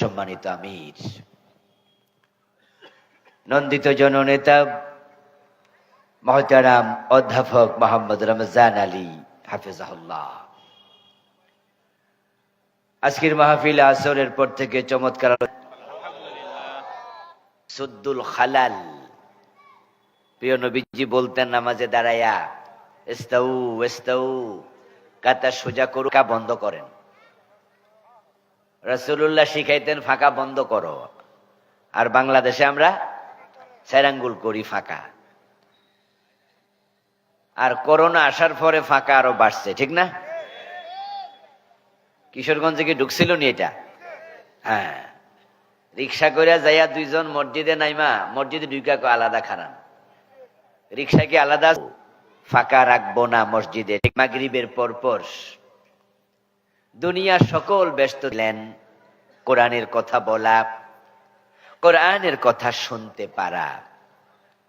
সম্মানিত আমির, নন্দিত জননেতা মহতারাম অধ্যাপক মোহাম্মদ রমজান আলী, হাফিজাহুল্লাহ। আজকের মাহফিল আসরের পর থেকে চমৎকার সুদ্দুল খালাল। প্রিয় নবীজি বলতেন, নামাজে দাঁড়াইয়া এস্তাউ এস্তাউ, কাতা সোজা করু, কা বন্ধ করেন। রাসূলুল্লাহ শিখাইতেন, ফাঁকা বন্ধ করো। আর বাংলাদেশে আমরা স্যারাঙ্গুল করি ফাঁকা। আর করোনা আসার পরে ফাঁকা আরও বাড়ছে, ঠিক না? কিশোরগঞ্জে কি ঢুকছিল নি এটা? হ্যাঁ। রিক্সা করে যাইয়া দুইজন মসজিদে নাইমা, মসজিদে কয়, আলাদা খারান। রিক্সা কি আলাদা? ফাঁকা রাখব না মসজিদে। মাগরিবের পর পর দুনিয়ার সকল ব্যস্ত ছিলেন কোরআনের কথা বলা কোরআনের কথা শুনতে পারা।